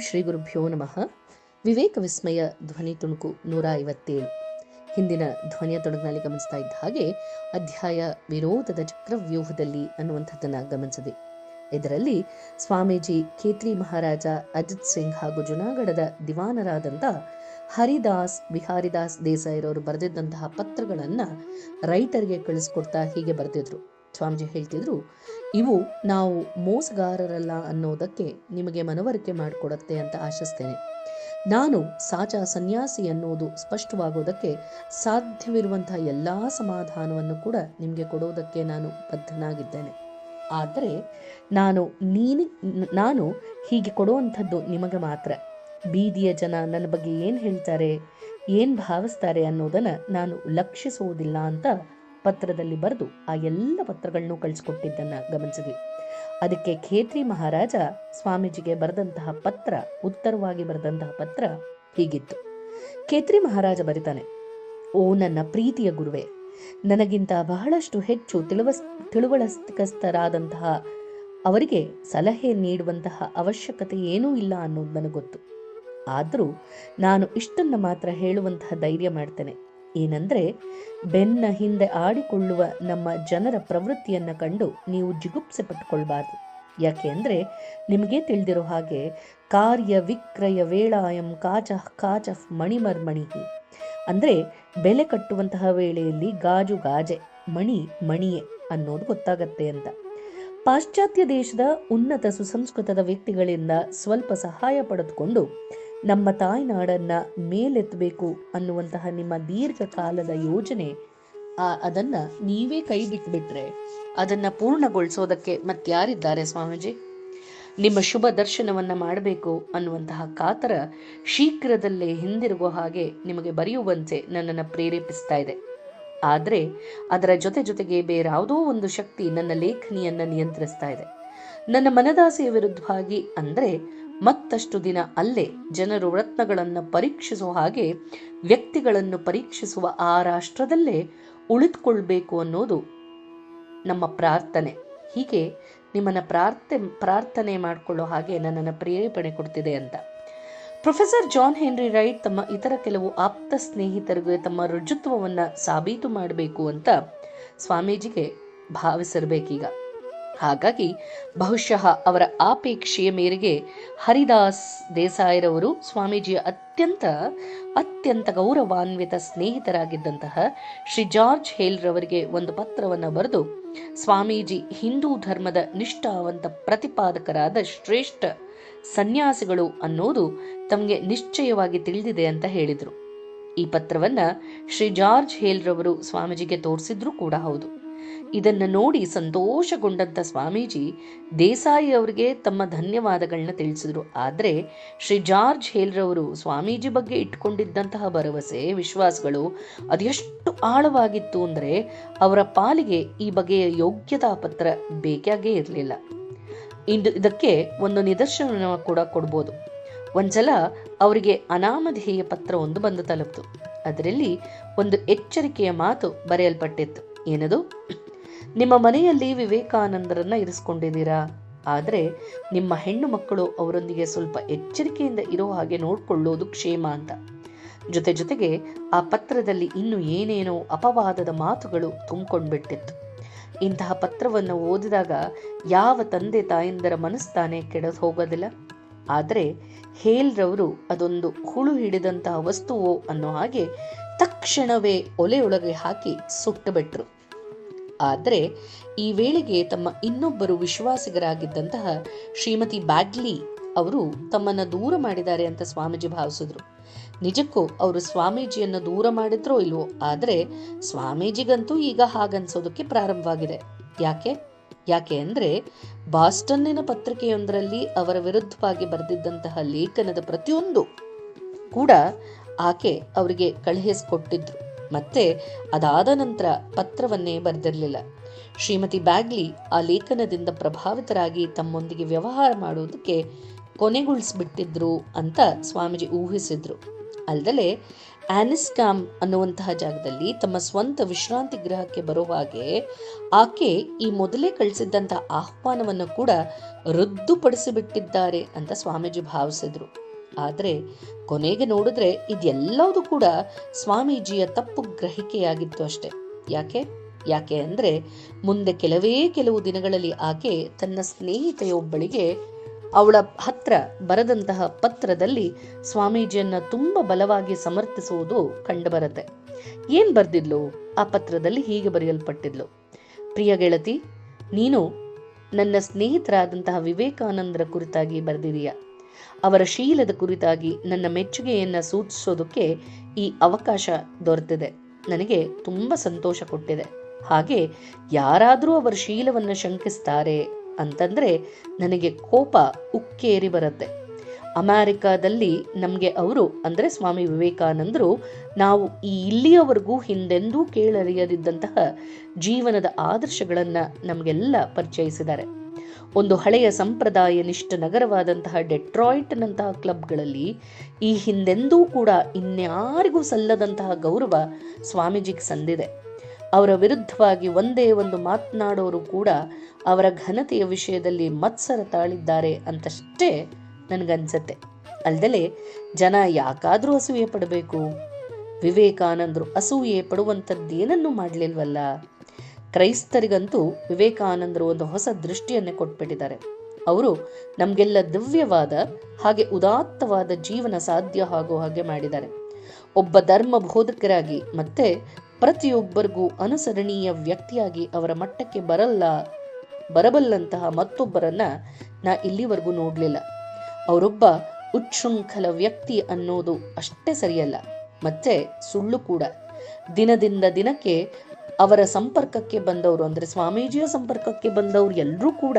ಶ್ರೀ ಗುರುಭ್ಯೋ ನಮಃ. ವಿವೇಕ ವಿಸ್ಮಯ ಧ್ವನಿ ತುಣುಕು ನೂರ ಐವತ್ತೇಳು. ಹಿಂದಿನ ಧ್ವನಿಯ ತೊಡಗಿನಲ್ಲಿ ಗಮನಿಸ್ತಾ ಇದ್ದ ಹಾಗೆ ಅಧ್ಯಾಯ ವಿರೋಧದ ಚಕ್ರವ್ಯೂಹದಲ್ಲಿ ಅನ್ನುವಂಥದ್ದನ್ನು ಗಮನಿಸಿದೆ. ಇದರಲ್ಲಿ ಸ್ವಾಮೀಜಿ ಖೇತ್ರಿ ಮಹಾರಾಜ ಅಜಿತ್ ಸಿಂಗ್ ಹಾಗೂ ಜುನಾಗಢದ ದಿವಾನರಾದಂಥ ಹರಿದಾಸ್, ಬಿಹಾರಿದಾಸ್ ದೇಸಾಯಿರವರು ಬರೆದಿದ್ದಂತಹ ಪತ್ರಗಳನ್ನು ರೈತರಿಗೆ ಕಳಿಸ್ಕೊಡ್ತಾ ಹೀಗೆ ಬರೆದಿದ್ರು. ಸ್ವಾಮೀಜಿ ಹೇಳ್ತಿದ್ರು ಇವು ನಾವು ಮೋಸಗಾರರಲ್ಲ ಅನ್ನೋದಕ್ಕೆ ನಿಮಗೆ ಮನವರಿಕೆ ಮಾಡಿಕೊಡತ್ತೆ ಅಂತ ಆಶಿಸ್ತೇನೆ. ನಾನು ಸಾಚ ಸನ್ಯಾಸಿ ಅನ್ನೋದು ಸ್ಪಷ್ಟವಾಗೋದಕ್ಕೆ ಸಾಧ್ಯವಿರುವಂತಹ ಎಲ್ಲ ಸಮಾಧಾನವನ್ನು ಕೂಡ ನಿಮಗೆ ಕೊಡೋದಕ್ಕೆ ನಾನು ಬದ್ಧನಾಗಿದ್ದೇನೆ. ಆದರೆ ನಾನು ನೀನು, ನಾನು ಹೀಗೆ ಕೊಡುವಂಥದ್ದು ನಿಮಗೆ ಮಾತ್ರ. ಬೀದಿಯ ಜನ ನನ್ನ ಬಗ್ಗೆ ಏನು ಹೇಳ್ತಾರೆ, ಏನು ಭಾವಿಸ್ತಾರೆ ಅನ್ನೋದನ್ನು ನಾನು ಲಕ್ಷಿಸುವುದಿಲ್ಲ ಅಂತ ಪತ್ರದಲ್ಲಿ ಬರೆದು ಆ ಎಲ್ಲ ಪತ್ರಗಳನ್ನು ಕಳಿಸ್ಕೊಟ್ಟಿದ್ದನ್ನು ಗಮನಿಸಿದ್ವಿ. ಅದಕ್ಕೆ ಖೇತ್ರಿ ಮಹಾರಾಜ ಸ್ವಾಮೀಜಿಗೆ ಬರೆದಂತಹ ಪತ್ರ, ಉತ್ತರವಾಗಿ ಬರೆದಂತಹ ಪತ್ರ ಹೀಗಿತ್ತು. ಖೇತ್ರಿ ಮಹಾರಾಜ ಬರಿತಾನೆ, ಓ ನನ್ನ ಪ್ರೀತಿಯ ಗುರುವೆ, ನನಗಿಂತ ಬಹಳಷ್ಟು ಹೆಚ್ಚು ತಿಳುವ, ತಿಳುವಳಿಕಸ್ಥರಾದಂತಹ ಅವರಿಗೆ ಸಲಹೆ ನೀಡುವಂತಹ ಅವಶ್ಯಕತೆ ಏನೂ ಇಲ್ಲ ಅನ್ನೋದು ನನಗೊತ್ತು. ಗೊತ್ತು ಆದರೂ ನಾನು ಇಷ್ಟನ್ನು ಮಾತ್ರ ಹೇಳುವಂತಹ ಧೈರ್ಯ ಮಾಡ್ತೇನೆ. ಏನಂದ್ರೆ, ಬೆನ್ನ ಹಿಂದೆ ಆಡಿಕೊಳ್ಳುವ ನಮ್ಮ ಜನರ ಪ್ರವೃತ್ತಿಯನ್ನು ಕಂಡು ನೀವು ಜಿಗುಪ್ಸೆ ಪಟ್ಟುಕೊಳ್ಬಾರ್ದು. ಯಾಕೆ ಅಂದರೆ, ನಿಮಗೆ ತಿಳಿದಿರೋ ಹಾಗೆ ಕಾರ್ಯ ವಿಕ್ರಯ ವೇಳಾಯಂ ಕಾಚ ಕಾಚ ಮಣಿಮರ್ಮಣಿ. ಅಂದರೆ, ಬೆಲೆ ಕಟ್ಟುವಂತಹ ವೇಳೆಯಲ್ಲಿ ಗಾಜು ಗಾಜೆ, ಮಣಿ ಮಣಿಯೇ ಅನ್ನೋದು ಗೊತ್ತಾಗತ್ತೆ ಅಂತ. ಪಾಶ್ಚಾತ್ಯ ದೇಶದ ಉನ್ನತ ಸುಸಂಸ್ಕೃತದ ವ್ಯಕ್ತಿಗಳಿಂದ ಸ್ವಲ್ಪ ಸಹಾಯ ಪಡೆದುಕೊಂಡು ನಮ್ಮ ತಾಯ್ನಾಡನ್ನ ಮೇಲೆತ್ತಬೇಕು ಅನ್ನುವಂತಹ ನಿಮ್ಮ ದೀರ್ಘಕಾಲದ ಯೋಜನೆ, ಆ, ಅದನ್ನ ನೀವೇ ಕೈ ಬಿಟ್ಬಿಟ್ರೆ ಅದನ್ನ ಪೂರ್ಣಗೊಳಿಸೋದಕ್ಕೆ ಮತ್ತಾರಿದ್ದಾರೆ ಸ್ವಾಮೀಜಿ? ನಿಮ್ಮ ಶುಭ ದರ್ಶನವನ್ನ ಮಾಡಬೇಕು ಅನ್ನುವಂತಹ ಕಾತರ ಶೀಘ್ರದಲ್ಲೇ ಹಿಂದಿರುಗೋ ಹಾಗೆ ನಿಮಗೆ ಬರೆಯುವಂತೆ ನನ್ನನ್ನು ಪ್ರೇರೇಪಿಸ್ತಾ ಇದೆ. ಆದರೆ ಅದರ ಜೊತೆ ಜೊತೆಗೆ ಬೇರಾವುದೋ ಒಂದು ಶಕ್ತಿ ನನ್ನ ಲೇಖನಿಯನ್ನು ನಿಯಂತ್ರಿಸ್ತಾ ಇದೆ. ನನ್ನ ಮನದಾಸೆಯ ವಿರುದ್ಧವಾಗಿ ಅಂದರೆ ಮತ್ತಷ್ಟು ದಿನ ಅಲ್ಲೇ ಜನರು ರತ್ನಗಳನ್ನು ಪರೀಕ್ಷಿಸುವ ಹಾಗೆ ವ್ಯಕ್ತಿಗಳನ್ನು ಪರೀಕ್ಷಿಸುವ ಆ ರಾಷ್ಟ್ರದಲ್ಲೇ ಉಳಿದುಕೊಳ್ಬೇಕು ಅನ್ನೋದು ನಮ್ಮ ಪ್ರಾರ್ಥನೆ. ಹೀಗೆ ನಿಮ್ಮನ್ನು ಪ್ರಾರ್ಥನೆ ಪ್ರಾರ್ಥನೆ ಮಾಡಿಕೊಳ್ಳೋ ಹಾಗೆ ನನ್ನನ್ನು ಪ್ರೇರೇಪಣೆ ಕೊಡ್ತಿದೆ ಅಂತ. ಪ್ರೊಫೆಸರ್ ಜಾನ್ ಹೆನ್ರಿ ರೈಟ್ ತಮ್ಮ ಇತರ ಕೆಲವು ಆಪ್ತ ಸ್ನೇಹಿತರಿಗೆ ತಮ್ಮ ರುಜುತ್ವವನ್ನು ಸಾಬೀತು ಮಾಡಬೇಕು ಅಂತ ಸ್ವಾಮೀಜಿಗೆ ಭಾವಿಸಿರ್ಬೇಕೀಗ. ಹಾಗಾಗಿ ಬಹುಶಃ ಅವರ ಆಪೇಕ್ಷೆಯ ಮೇರೆಗೆ ಹರಿದಾಸ್ ದೇಸಾಯಿರವರು ಸ್ವಾಮೀಜಿಯ ಅತ್ಯಂತ ಅತ್ಯಂತ ಗೌರವಾನ್ವಿತ ಸ್ನೇಹಿತರಾಗಿದ್ದಂತಹ ಶ್ರೀ ಜಾರ್ಜ್ ಹೇಲ್ರವರಿಗೆ ಒಂದು ಪತ್ರವನ್ನು ಬರೆದು, ಸ್ವಾಮೀಜಿ ಹಿಂದೂ ಧರ್ಮದ ನಿಷ್ಠಾವಂತ ಪ್ರತಿಪಾದಕರಾದ ಶ್ರೇಷ್ಠ ಸನ್ಯಾಸಿಗಳು ಅನ್ನೋದು ತಮಗೆ ನಿಶ್ಚಯವಾಗಿ ತಿಳಿದಿದೆ ಅಂತ ಹೇಳಿದರು. ಈ ಪತ್ರವನ್ನು ಶ್ರೀ ಜಾರ್ಜ್ ಹೇಲ್ರವರು ಸ್ವಾಮೀಜಿಗೆ ತೋರಿಸಿದ್ರು ಕೂಡ ಹೌದು. ಇದನ್ನು ನೋಡಿ ಸಂತೋಷಗೊಂಡಂಥ ಸ್ವಾಮೀಜಿ ದೇಸಾಯಿ ಅವರಿಗೆ ತಮ್ಮ ಧನ್ಯವಾದಗಳನ್ನ ತಿಳಿಸಿದರು. ಆದರೆ ಶ್ರೀ ಜಾರ್ಜ್ ಹೇಲ್ರವರು ಸ್ವಾಮೀಜಿ ಬಗ್ಗೆ ಇಟ್ಕೊಂಡಿದ್ದಂತಹ ಭರವಸೆ, ವಿಶ್ವಾಸಗಳು ಅದೆಷ್ಟು ಆಳವಾಗಿತ್ತು ಅಂದರೆ ಅವರ ಪಾಲಿಗೆ ಈ ಬಗೆಯ ಯೋಗ್ಯತಾ ಪತ್ರ ಬೇಕಾಗೇ ಇರಲಿಲ್ಲ. ಇಂದು ಇದಕ್ಕೆ ಒಂದು ನಿದರ್ಶನ ಕೂಡ ಕೊಡ್ಬೋದು. ಒಂದ್ಸಲ ಅವರಿಗೆ ಅನಾಮಧೇಯ ಪತ್ರ ಒಂದು ಬಂದು ತಲುಪಿತು. ಅದರಲ್ಲಿ ಒಂದು ಎಚ್ಚರಿಕೆಯ ಮಾತು ಬರೆಯಲ್ಪಟ್ಟಿತ್ತು. ಏನದು? ನಿಮ್ಮ ಮನೆಯಲ್ಲಿ ವಿವೇಕಾನಂದರನ್ನ ಇರಿಸ್ಕೊಂಡಿದ್ದೀರಾ? ಆದರೆ ನಿಮ್ಮ ಹೆಣ್ಣು ಮಕ್ಕಳು ಅವರೊಂದಿಗೆ ಸ್ವಲ್ಪ ಎಚ್ಚರಿಕೆಯಿಂದ ಇರೋ ಹಾಗೆ ನೋಡಿಕೊಳ್ಳೋದು ಕ್ಷೇಮ ಅಂತ. ಜೊತೆ ಜೊತೆಗೆ ಆ ಪತ್ರದಲ್ಲಿ ಇನ್ನು ಏನೇನೋ ಅಪವಾದದ ಮಾತುಗಳು ತುಂಬಿಕೊಂಡ್ಬಿಟ್ಟಿತ್ತು. ಇಂತಹ ಪತ್ರವನ್ನು ಓದಿದಾಗ ಯಾವ ತಂದೆ ತಾಯಂದರ ಮನಸ್ತಾನೆ ಕೆಡದು ಹೋಗೋದಿಲ್ಲ. ಆದರೆ ಹೇಲ್ರವರು ಅದೊಂದು ಹುಳು ಹಿಡಿದಂತಹ ವಸ್ತುವೋ ಅನ್ನೋ ಹಾಗೆ ತಕ್ಷಣವೇ ಒಲೆಯೊಳಗೆ ಹಾಕಿ ಸುಟ್ಟು ಬಿಟ್ರು. ಆದರೆ ಈ ವೇಳೆಗೆ ತಮ್ಮ ಇನ್ನೊಬ್ಬರು ವಿಶ್ವಾಸಿಗರಾಗಿದ್ದಂತಹ ಶ್ರೀಮತಿ ಬ್ಯಾಗ್ಲಿ ಅವರು ತಮ್ಮನ್ನು ದೂರ ಮಾಡಿದ್ದಾರೆ ಅಂತ ಸ್ವಾಮೀಜಿ ಭಾವಿಸಿದ್ರು. ನಿಜಕ್ಕೂ ಅವರು ಸ್ವಾಮೀಜಿಯನ್ನು ದೂರ ಮಾಡಿದ್ರೋ ಇಲ್ವೋ, ಆದರೆ ಸ್ವಾಮೀಜಿಗಂತೂ ಈಗ ಹಾಗನ್ಸೋದಕ್ಕೆ ಪ್ರಾರಂಭವಾಗಿದೆ. ಯಾಕೆ? ಯಾಕೆ ಅಂದರೆ ಬಾಸ್ಟನ್ನಿನ ಪತ್ರಿಕೆಯೊಂದರಲ್ಲಿ ಅವರ ವಿರುದ್ಧವಾಗಿ ಬರೆದಿದ್ದಂತಹ ಲೇಖನದ ಪ್ರತಿಯೊಂದು ಕೂಡ ಆಕೆ ಅವರಿಗೆ ಕಳುಹಿಸಿಕೊಟ್ಟಿದ್ರು. ಮತ್ತೆ ಅದಾದ ನಂತರ ಪತ್ರವನ್ನೇ ಬರೆದಿರಲಿಲ್ಲ. ಶ್ರೀಮತಿ ಬ್ಯಾಗ್ಲಿ ಆ ಲೇಖನದಿಂದ ಪ್ರಭಾವಿತರಾಗಿ ತಮ್ಮೊಂದಿಗೆ ವ್ಯವಹಾರ ಮಾಡುವುದಕ್ಕೆ ಕೊನೆಗೊಳಿಸ್ಬಿಟ್ಟಿದ್ರು ಅಂತ ಸ್ವಾಮೀಜಿ ಊಹಿಸಿದ್ರು. ಅಲ್ಲದೆ ಆನಿಸ್ಕಾಮ್ ಅನ್ನುವಂತಹ ಜಾಗದಲ್ಲಿ ತಮ್ಮ ಸ್ವಂತ ವಿಶ್ರಾಂತಿ ಗೃಹಕ್ಕೆ ಬರುವಾಗೆ ಆಕೆ ಈ ಮೊದಲೇ ಕಳಿಸಿದ್ದಂಥ ಆಹ್ವಾನವನ್ನು ಕೂಡ ರದ್ದುಪಡಿಸಿಬಿಟ್ಟಿದ್ದಾರೆ ಅಂತ ಸ್ವಾಮೀಜಿ ಭಾವಿಸಿದ್ರು. ಆದರೆ ಕೊನೆಗೆ ನೋಡಿದ್ರೆ ಇದೆಲ್ಲವೂ ಕೂಡ ಸ್ವಾಮೀಜಿಯ ತಪ್ಪು ಗ್ರಹಿಕೆಯಾಗಿತ್ತು ಅಷ್ಟೆ. ಯಾಕೆ? ಯಾಕೆ ಅಂದರೆ ಮುಂದೆ ಕೆಲವೇ ಕೆಲವು ದಿನಗಳಲ್ಲಿ ಆಕೆ ತನ್ನ ಸ್ನೇಹಿತೆಯೊಬ್ಬಳಿಗೆ ಅವಳ ಹತ್ರ ಬರೆದಂತಹ ಪತ್ರದಲ್ಲಿ ಸ್ವಾಮೀಜಿಯನ್ನ ತುಂಬ ಬಲವಾಗಿ ಸಮರ್ಥಿಸುವುದು ಕಂಡುಬರುತ್ತೆ. ಏನ್ ಬರ್ದಿದ್ಲು? ಆ ಪತ್ರದಲ್ಲಿ ಹೀಗೆ ಬರೆಯಲ್ಪಟ್ಟಿದ್ಲು. ಪ್ರಿಯ ಗೆಳತಿ, ನೀನು ನನ್ನ ಸ್ನೇಹಿತರಾದಂತಹ ವಿವೇಕಾನಂದರ ಕುರಿತಾಗಿ ಬರೆದಿದೀಯ. ಅವರ ಶೀಲದ ಕುರಿತಾಗಿ ನನ್ನ ಮೆಚ್ಚುಗೆಯನ್ನು ಸೂಚಿಸೋದಕ್ಕೆ ಈ ಅವಕಾಶ ದೊರೆತಿದೆ. ನನಗೆ ತುಂಬ ಸಂತೋಷ ಕೊಟ್ಟಿದೆ. ಹಾಗೆ ಯಾರಾದರೂ ಅವರ ಶೀಲವನ್ನು ಶಂಕಿಸ್ತಾರೆ ಅಂತಂದರೆ ನನಗೆ ಕೋಪ ಉಕ್ಕೇರಿ ಬರುತ್ತೆ. ಅಮೆರಿಕಾದಲ್ಲಿ ನಮಗೆ ಅವರು ಅಂದರೆ ಸ್ವಾಮಿ ವಿವೇಕಾನಂದರು ನಾವು ಇಲ್ಲಿಯವರೆಗೂ ಹಿಂದೆಂದೂ ಕೇಳರಿಯದಿದ್ದಂತಹ ಜೀವನದ ಆದರ್ಶಗಳನ್ನು ನಮಗೆಲ್ಲ ಪರಿಚಯಿಸಿದ್ದಾರೆ. ಒಂದು ಹಳೆಯ ಸಂಪ್ರದಾಯ ನಿಷ್ಠ ನಗರವಾದಂತಹ ಡೆಟ್ರಾಯ್ಟ್ನಂತಹ ಕ್ಲಬ್ಗಳಲ್ಲಿ ಈ ಹಿಂದೆಂದೂ ಕೂಡ ಇನ್ಯಾರಿಗೂ ಸಲ್ಲದಂತಹ ಗೌರವ ಸ್ವಾಮೀಜಿಗೆ ಸಂದಿದೆ. ಅವರ ವಿರುದ್ಧವಾಗಿ ಒಂದೇ ಒಂದು ಮಾತನಾಡೋರು ಕೂಡ ಅವರ ಘನತೆಯ ವಿಷಯದಲ್ಲಿ ಮತ್ಸರ ತಾಳಿದ್ದಾರೆ ಅಂತಷ್ಟೇ ನನಗನ್ಸತ್ತೆ. ಅಲ್ದಲೆ ಜನ ಯಾಕಾದರೂ ಅಸೂಯೆ ಪಡಬೇಕು? ವಿವೇಕಾನಂದರು ಅಸೂಯೆ ಪಡುವಂಥದ್ದೇನನ್ನೂ ಮಾಡಲಿಲ್ವಲ್ಲ? ಕ್ರೈಸ್ತರಿಗಂತೂ ವಿವೇಕಾನಂದರು ಒಂದು ಹೊಸ ದೃಷ್ಟಿಯನ್ನೇ ಕೊಟ್ಬಿಟ್ಟಿದ್ದಾರೆ. ಅವರು ನಮಗೆಲ್ಲ ದಿವ್ಯವಾದ ಹಾಗೆ ಉದಾತ್ತವಾದ ಜೀವನ ಸಾಧ್ಯ ಆಗೋ ಹಾಗೆ ಮಾಡಿದ್ದಾರೆ. ಒಬ್ಬ ಧರ್ಮ ಬೋಧಕರಾಗಿ ಮತ್ತೆ ಪ್ರತಿಯೊಬ್ಬರಿಗೂ ಅನುಸರಣೀಯ ವ್ಯಕ್ತಿಯಾಗಿ ಅವರ ಮಟ್ಟಕ್ಕೆ ಬರಲ್ಲ, ಬರಬಲ್ಲಂತಹ ಮತ್ತೊಬ್ಬರನ್ನ ನಾ ಇಲ್ಲಿವರೆಗೂ ನೋಡಲಿಲ್ಲ. ಅವರೊಬ್ಬ ಉಚ್ಛೃಂಖಲ ವ್ಯಕ್ತಿ ಅನ್ನೋದು ಅಷ್ಟೇ ಸರಿಯಲ್ಲ, ಮತ್ತೆ ಸುಳ್ಳು ಕೂಡ. ದಿನದಿಂದ ದಿನಕ್ಕೆ ಅವರ ಸಂಪರ್ಕಕ್ಕೆ ಬಂದವರು, ಅಂದರೆ ಸ್ವಾಮೀಜಿಯ ಸಂಪರ್ಕಕ್ಕೆ ಬಂದವರು ಎಲ್ಲರೂ ಕೂಡ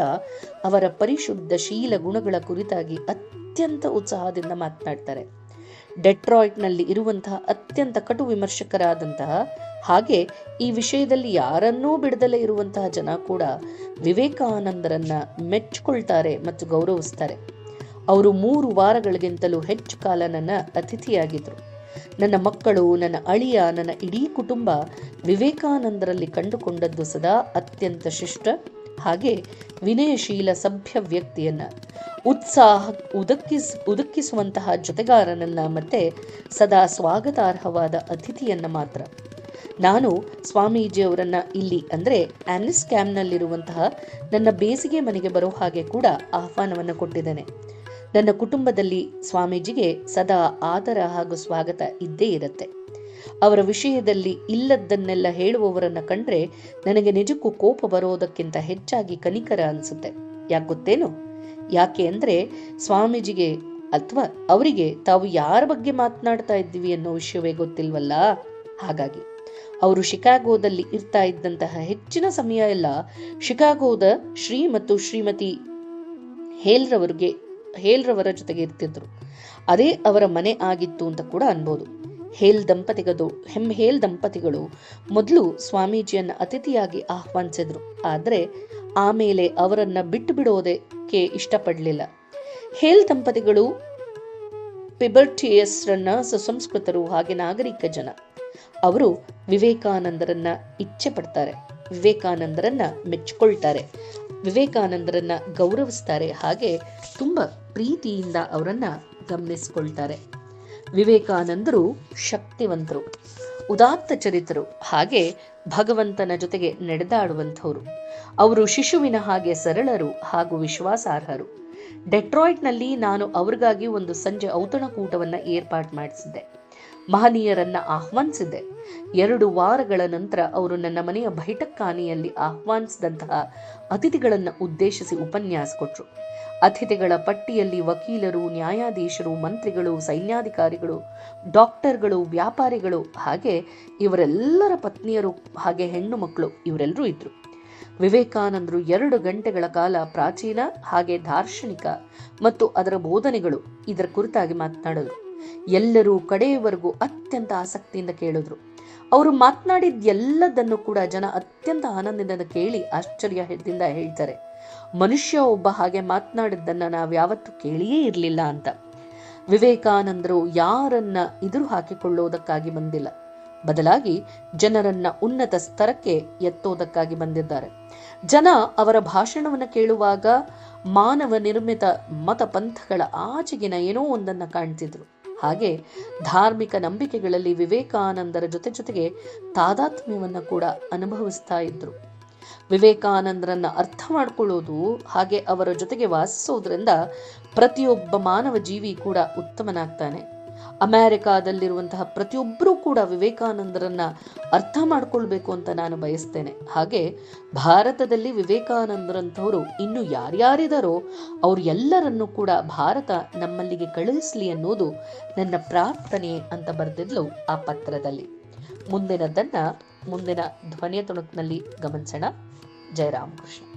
ಅವರ ಪರಿಶುದ್ಧ ಶೀಲ ಗುಣಗಳ ಕುರಿತಾಗಿ ಅತ್ಯಂತ ಉತ್ಸಾಹದಿಂದ ಮಾತನಾಡ್ತಾರೆ. ಡೆಟ್ರಾಯ್ಟ್ನಲ್ಲಿ ಇರುವಂತಹ ಅತ್ಯಂತ ಕಟು ವಿಮರ್ಶಕರಾದಂತಹ, ಹಾಗೆ ಈ ವಿಷಯದಲ್ಲಿ ಯಾರನ್ನೂ ಬಿಡದಲೇ ಇರುವಂತಹ ಜನ ಕೂಡ ವಿವೇಕಾನಂದರನ್ನ ಮೆಚ್ಚಿಕೊಳ್ತಾರೆ ಮತ್ತು ಗೌರವಿಸ್ತಾರೆ. ಅವರು ಮೂರು ವಾರಗಳಿಗಿಂತಲೂ ಹೆಚ್ಚು ಕಾಲ ನನ್ನ ಅತಿಥಿಯಾಗಿದ್ದರು ನನ್ನ ಮಕ್ಕಳು, ನನ್ನ ಅಳಿಯ, ನನ್ನ ಇಡೀ ಕುಟುಂಬ ವಿವೇಕಾನಂದರಲ್ಲಿ ಕಂಡುಕೊಂಡದ್ದು ಸದಾ ಅತ್ಯಂತ ಶಿಷ್ಟ ಹಾಗೆ ವಿನಯಶೀಲ ಸಭ್ಯ ವ್ಯಕ್ತಿಯನ್ನ, ಉತ್ಸಾಹ, ಉದಕ್ಕಿಸ್, ಉದಕ್ಕಿಸುವಂತಹ ಜೊತೆಗಾರನನ್ನ ಮತ್ತೆ ಸದಾ ಸ್ವಾಗತಾರ್ಹವಾದ ಅತಿಥಿಯನ್ನ ಮಾತ್ರ. ನಾನು ಸ್ವಾಮೀಜಿಯವರನ್ನ ಇಲ್ಲಿ ಅಂದರೆ ಆನಿಸ್ ಕ್ಯಾಂಪ್ನಲ್ಲಿರುವಂತಹ ನನ್ನ ಬೇಸಿಗೆ ಮನೆಗೆ ಬರೋ ಹಾಗೆ ಕೂಡ ಆಹ್ವಾನವನ್ನು ಕೊಟ್ಟಿದ್ದೇನೆ. ನನ್ನ ಕುಟುಂಬದಲ್ಲಿ ಸ್ವಾಮೀಜಿಗೆ ಸದಾ ಆದರ ಹಾಗೂ ಸ್ವಾಗತ ಇದ್ದೇ ಇರುತ್ತೆ. ಅವರ ವಿಷಯದಲ್ಲಿ ಇಲ್ಲದ್ದನ್ನೆಲ್ಲ ಹೇಳುವವರನ್ನ ಕಂಡ್ರೆ ನನಗೆ ನಿಜಕ್ಕೂ ಕೋಪ ಬರೋದಕ್ಕಿಂತ ಹೆಚ್ಚಾಗಿ ಕನಿಕರ ಅನಿಸುತ್ತೆ. ಯಾಕೆ ಗೊತ್ತೇನು? ಯಾಕೆ ಅಂದರೆ ಸ್ವಾಮೀಜಿಗೆ ಅಥವಾ ಅವರಿಗೆ ತಾವು ಯಾರ ಬಗ್ಗೆ ಮಾತನಾಡ್ತಾ ಇದ್ದೀವಿ ಅನ್ನೋ ವಿಷಯವೇ ಗೊತ್ತಿಲ್ವಲ್ಲ? ಹಾಗಾಗಿ ಅವರು ಶಿಕಾಗೋದಲ್ಲಿ ಇರ್ತಾ ಇದ್ದಂತಹ ಹೆಚ್ಚಿನ ಸಮಯ ಎಲ್ಲ ಶಿಕಾಗೋದ ಶ್ರೀ ಮತ್ತು ಶ್ರೀಮತಿ ಹೇಲ್ರವರಿಗೆ ಹೇಲ್ರವರ ಜೊತೆಗೆ ಇರ್ತಿದ್ರು. ಅದೇ ಅವರ ಮನೆ ಆಗಿತ್ತು ಅಂತ ಕೂಡ ಅನ್ಬೋದು. ಹೇಲ್ ದಂಪತಿಗದು ಹೆಮ್ ಹೇಲ್ ದಂಪತಿಗಳು ಮೊದಲು ಸ್ವಾಮೀಜಿಯನ್ನ ಅತಿಥಿಯಾಗಿ ಆಹ್ವಾನಿಸಿದ್ರು. ಆದರೆ ಆಮೇಲೆ ಅವರನ್ನ ಬಿಟ್ಟು ಬಿಡೋದಕ್ಕೆ ಇಷ್ಟಪಡಲಿಲ್ಲ. ಹೇಲ್ ದಂಪತಿಗಳು ಪಿಬರ್ಟಿಯಸ್ರನ್ನ ಸುಸಂಸ್ಕೃತರು ಹಾಗೆ ನಾಗರಿಕ ಜನ. ಅವರು ವಿವೇಕಾನಂದರನ್ನ ಇಚ್ಛೆ ಪಡ್ತಾರೆ ವಿವೇಕಾನಂದರನ್ನ ಮೆಚ್ಚಿಕೊಳ್ತಾರೆ ವಿವೇಕಾನಂದರನ್ನ ಗೌರವಿಸ್ತಾರೆ. ಹಾಗೆ ತುಂಬ ಪ್ರೀತಿಯಿಂದ ಅವರನ್ನ ಗಮನಿಸ್ಕೊಳ್ತಾರೆ. ವಿವೇಕಾನಂದರು ಶಕ್ತಿವಂತರು, ಉದಾತ್ತ ಚರಿತರು. ಹಾಗೆ ಭಗವಂತನ ಜೊತೆಗೆ ನಡೆದಾಡುವಂಥವ್ರು. ಅವರು ಶಿಶುವಿನ ಹಾಗೆ ಸರಳರು ಹಾಗೂ ವಿಶ್ವಾಸಾರ್ಹರು. ಡೆಟ್ರಾಯ್ಟ್ನಲ್ಲಿ ನಾನು ಅವ್ರಿಗಾಗಿ ಒಂದು ಸಂಜೆ ಔತಣಕೂಟವನ್ನು ಏರ್ಪಾಟ್ ಮಾಡಿಸಿದ್ದೆ. ಮಹನೀಯರನ್ನ ಆಹ್ವಾನಿಸಿದ್ದೆ ಎರಡು ವಾರಗಳ ನಂತರ ಅವರು ನನ್ನ ಮನೆಯ ಬೈಠಕ್ಕಾನಿಯಲ್ಲಿ ಆಹ್ವಾನಿಸಿದಂತಹ ಅತಿಥಿಗಳನ್ನು ಉದ್ದೇಶಿಸಿ ಉಪನ್ಯಾಸ ಕೊಟ್ಟರು ಅತಿಥಿಗಳ ಪಟ್ಟಿಯಲ್ಲಿ ವಕೀಲರು, ನ್ಯಾಯಾಧೀಶರು, ಮಂತ್ರಿಗಳು, ಸೈನ್ಯಾಧಿಕಾರಿಗಳು, ಡಾಕ್ಟರ್ಗಳು, ವ್ಯಾಪಾರಿಗಳು ಹಾಗೆ ಇವರೆಲ್ಲರ ಪತ್ನಿಯರು ಹಾಗೆ ಹೆಣ್ಣು ಮಕ್ಕಳು ಇವರೆಲ್ಲರೂ ಇದ್ರು. ವಿವೇಕಾನಂದರು ಎರಡು ಗಂಟೆಗಳ ಕಾಲ ಪ್ರಾಚೀನ ಹಾಗೆ ದಾರ್ಶನಿಕ ಮತ್ತು ಅದರ ಬೋಧನೆಗಳು ಇದರ ಕುರಿತಾಗಿ ಮಾತನಾಡಿದ್ರು ಎಲ್ಲರೂ ಕಡೆಯವರೆಗೂ ಅತ್ಯಂತ ಆಸಕ್ತಿಯಿಂದ ಕೇಳಿದ್ರು. ಅವರು ಮಾತನಾಡಿದ ಎಲ್ಲದನ್ನು ಕೂಡ ಜನ ಅತ್ಯಂತ ಆನಂದದಿಂದ ಕೇಳಿ ಆಶ್ಚರ್ಯದಿಂದ ಹೇಳ್ತಾರೆ. ಮನುಷ್ಯ ಒಬ್ಬ ಹಾಗೆ ಮಾತನಾಡಿದ್ದನ್ನ ನಾವು ಯಾವತ್ತೂ ಕೇಳಿಯೇ ಇರಲಿಲ್ಲ ಅಂತ. ವಿವೇಕಾನಂದರು ಯಾರನ್ನ ಎದುರು ಹಾಕಿಕೊಳ್ಳುವುದಕ್ಕಾಗಿ ಬಂದಿಲ್ಲ. ಬದಲಾಗಿ ಜನರನ್ನ ಉನ್ನತ ಸ್ತರಕ್ಕೆ ಎತ್ತೋದಕ್ಕಾಗಿ ಬಂದಿದ್ದಾರೆ. ಜನ ಅವರ ಭಾಷಣವನ್ನು ಕೇಳುವಾಗ ಮಾನವ ನಿರ್ಮಿತ ಮತ ಪಂಥಗಳ ಆಚೆಗಿನ ಏನೋ ಒಂದನ್ನ ಕಾಣ್ತಿದ್ರು. ಹಾಗೆ ಧಾರ್ಮಿಕ ನಂಬಿಕೆಗಳಲ್ಲಿ ವಿವೇಕಾನಂದರ ಜೊತೆ ಜೊತೆಗೆ ತಾದಾತ್ಮ್ಯವನ್ನು ಕೂಡ ಅನುಭವಿಸ್ತಾ ಇದ್ರು. ವಿವೇಕಾನಂದರನ್ನ ಅರ್ಥ ಮಾಡ್ಕೊಳ್ಳೋದು ಹಾಗೆ ಅವರ ಜೊತೆಗೆ ವಾಸಿಸೋದ್ರಿಂದ ಪ್ರತಿಯೊಬ್ಬ ಮಾನವ ಜೀವಿ ಕೂಡ ಉತ್ತಮನಾಗ್ತಾನೆ. ಅಮೆರಿಕಾದಲ್ಲಿರುವಂತಹ ಪ್ರತಿಯೊಬ್ಬರೂ ಕೂಡ ವಿವೇಕಾನಂದರನ್ನ ಅರ್ಥ ಮಾಡ್ಕೊಳ್ಬೇಕು ಅಂತ ನಾನು ಬಯಸ್ತೇನೆ. ಹಾಗೆ ಭಾರತದಲ್ಲಿ ವಿವೇಕಾನಂದರಂಥವರು ಇನ್ನು ಯಾರ್ಯಾರಿದಾರೋ ಅವ್ರು ಎಲ್ಲರನ್ನು ಕೂಡ ಭಾರತ ನಮ್ಮಲ್ಲಿಗೆ ಕಳುಹಿಸಲಿ ಅನ್ನೋದು ನನ್ನ ಪ್ರಾರ್ಥನೆ ಅಂತ ಬರೆದಿದ್ಲು ಆ ಪತ್ರದಲ್ಲಿ. ಮುಂದಿನದನ್ನ ಮುಂದಿನ ಧ್ವನಿಯ ತುಣುಕಿನಲ್ಲಿ ಗಮನಿಸೋಣ. ಜಯರಾಮಕೃಷ್ಣ